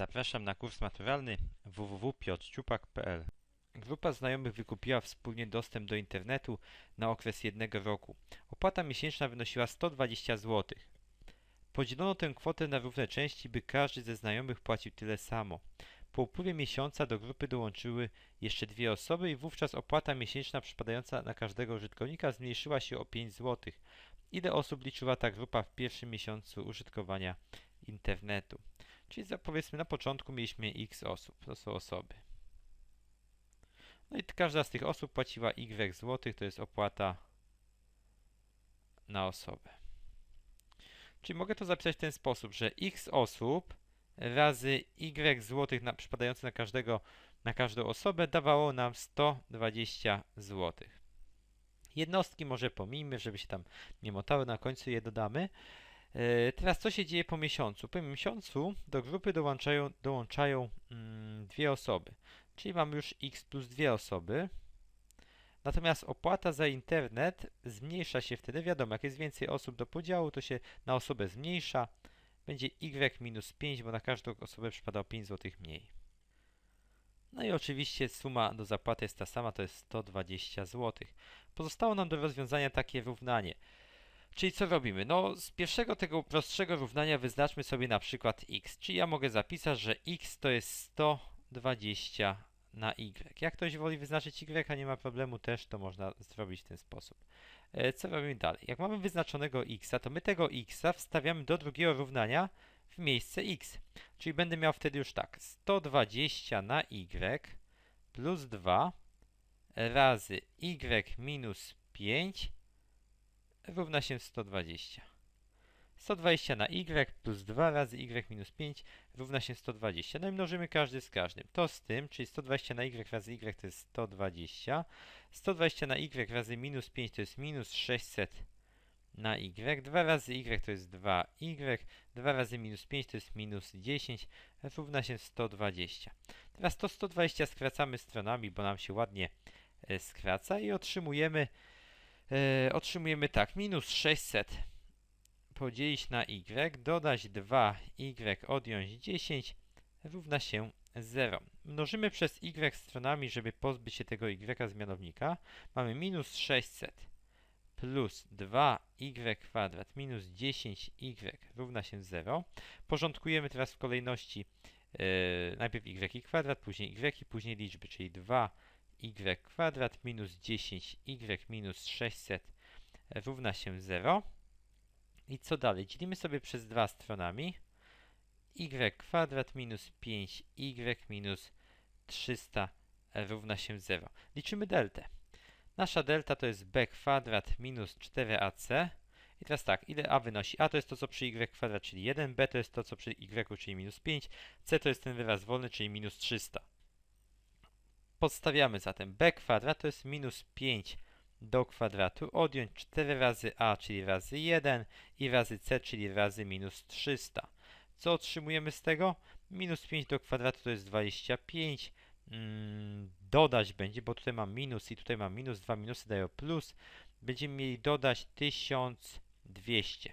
Zapraszam na kurs maturalny www.piotrciupak.pl Grupa znajomych wykupiła wspólnie dostęp do internetu na okres jednego roku. Opłata miesięczna wynosiła 120 zł. Podzielono tę kwotę na równe części, by każdy ze znajomych płacił tyle samo. Po upływie miesiąca do grupy dołączyły jeszcze dwie osoby i wówczas opłata miesięczna przypadająca na każdego użytkownika zmniejszyła się o 5 zł. Ile osób liczyła ta grupa w pierwszym miesiącu użytkowania internetu? Czyli za, powiedzmy na początku mieliśmy x osób, to są osoby. No i każda z tych osób płaciła y złotych, to jest opłata na osobę. Czyli mogę to zapisać w ten sposób, że x osób razy y złotych na, przypadające na każdego, na każdą osobę dawało nam 120 złotych. Jednostki może pomijmy, żeby się tam nie motały, na końcu je dodamy. E, teraz co się dzieje po miesiącu? Po miesiącu do grupy dołączają, dołączają mm, dwie osoby, czyli mamy już x plus dwie osoby. Natomiast opłata za internet zmniejsza się wtedy, wiadomo, jak jest więcej osób do podziału, to się na osobę zmniejsza. Będzie y minus 5, bo na każdą osobę przypada 5 zł mniej. No i oczywiście suma do zapłaty jest ta sama, to jest 120 zł. Pozostało nam do rozwiązania takie równanie. Czyli co robimy? No z pierwszego tego prostszego równania wyznaczmy sobie na przykład x. Czyli ja mogę zapisać, że x to jest 120 na y. Jak ktoś woli wyznaczyć y, a nie ma problemu też, to można zrobić w ten sposób. E, co robimy dalej? Jak mamy wyznaczonego x, to my tego x wstawiamy do drugiego równania w miejsce x. Czyli będę miał wtedy już tak, 120 na y plus 2 razy y minus 5 równa się 120. 120 na y plus 2 razy y minus 5 równa się 120. No i mnożymy każdy z każdym. To z tym, czyli 120 na y razy y to jest 120. 120 na y razy minus 5 to jest minus 600 na y. 2 razy y to jest 2y. 2 razy minus 5 to jest minus 10. Równa się 120. Teraz to 120 skracamy stronami, bo nam się ładnie e, skraca i otrzymujemy e, otrzymujemy tak, minus 600 podzielić na y, dodać 2y, odjąć 10 równa się 0. Mnożymy przez y stronami, żeby pozbyć się tego y z mianownika. Mamy minus 600 plus 2y kwadrat minus 10y równa się 0. Porządkujemy teraz w kolejności yy, najpierw y kwadrat, później y później liczby, czyli 2 y kwadrat minus 10y minus 600 równa się 0. I co dalej? Dzielimy sobie przez 2 stronami. y kwadrat minus 5y minus 300 równa się 0. Liczymy deltę. Nasza delta to jest b kwadrat minus 4ac. I teraz tak, ile a wynosi? a to jest to, co przy y kwadrat, czyli 1, b to jest to, co przy y, czyli minus 5, c to jest ten wyraz wolny, czyli minus 300. Podstawiamy zatem b kwadrat to jest minus 5 do kwadratu, odjąć 4 razy a, czyli razy 1 i razy c, czyli razy minus 300. Co otrzymujemy z tego? Minus 5 do kwadratu to jest 25. Mm, dodać będzie, bo tutaj mam minus i tutaj mam minus, dwa minusy dają plus. Będziemy mieli dodać 1200.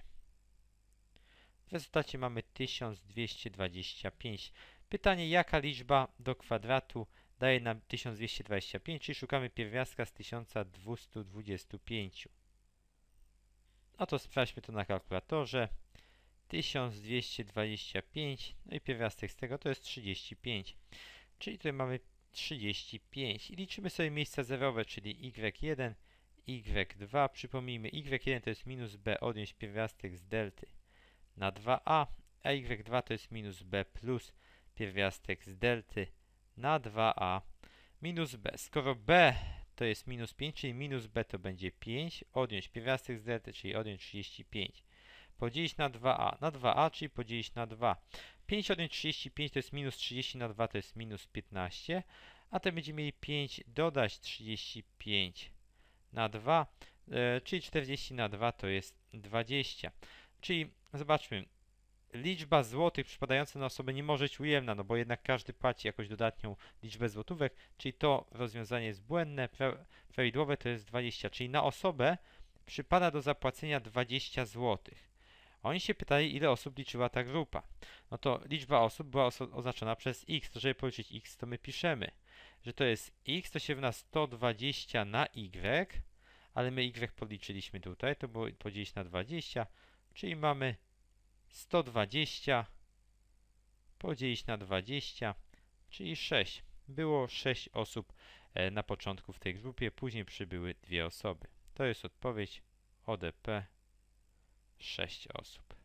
W rezultacie mamy 1225. Pytanie, jaka liczba do kwadratu daje nam 1225, czyli szukamy pierwiastka z 1225. No to sprawdźmy to na kalkulatorze. 1225, no i pierwiastek z tego to jest 35. Czyli tutaj mamy 35 i liczymy sobie miejsca zerowe, czyli y1, y2. Przypomnijmy, y1 to jest minus b odjąć pierwiastek z delty na 2a, a y2 to jest minus b plus pierwiastek z delty na 2a minus b. Skoro b to jest minus 5, czyli minus b to będzie 5, odjąć pierwiastek z delty, czyli odjąć 35. Podzielić na 2a. Na 2a, czyli podzielić na 2. 5 odjąć 35 to jest minus 30 na 2 to jest minus 15, a to będziemy mieli 5 dodać 35 na 2, e, czyli 40 na 2 to jest 20. Czyli zobaczmy, liczba złotych przypadająca na osobę nie może być ujemna, no bo jednak każdy płaci jakąś dodatnią liczbę złotówek, czyli to rozwiązanie jest błędne, prawidłowe to jest 20, czyli na osobę przypada do zapłacenia 20 złotych. Oni się pytali, ile osób liczyła ta grupa. No to liczba osób była oso- oznaczona przez x. To żeby policzyć x, to my piszemy, że to jest x, to się równa 120 na y, ale my y podliczyliśmy tutaj, to było podzielić na 20, czyli mamy 120 podzielić na 20, czyli 6. Było 6 osób e, na początku w tej grupie, później przybyły dwie osoby. To jest odpowiedź ODP 6 osób.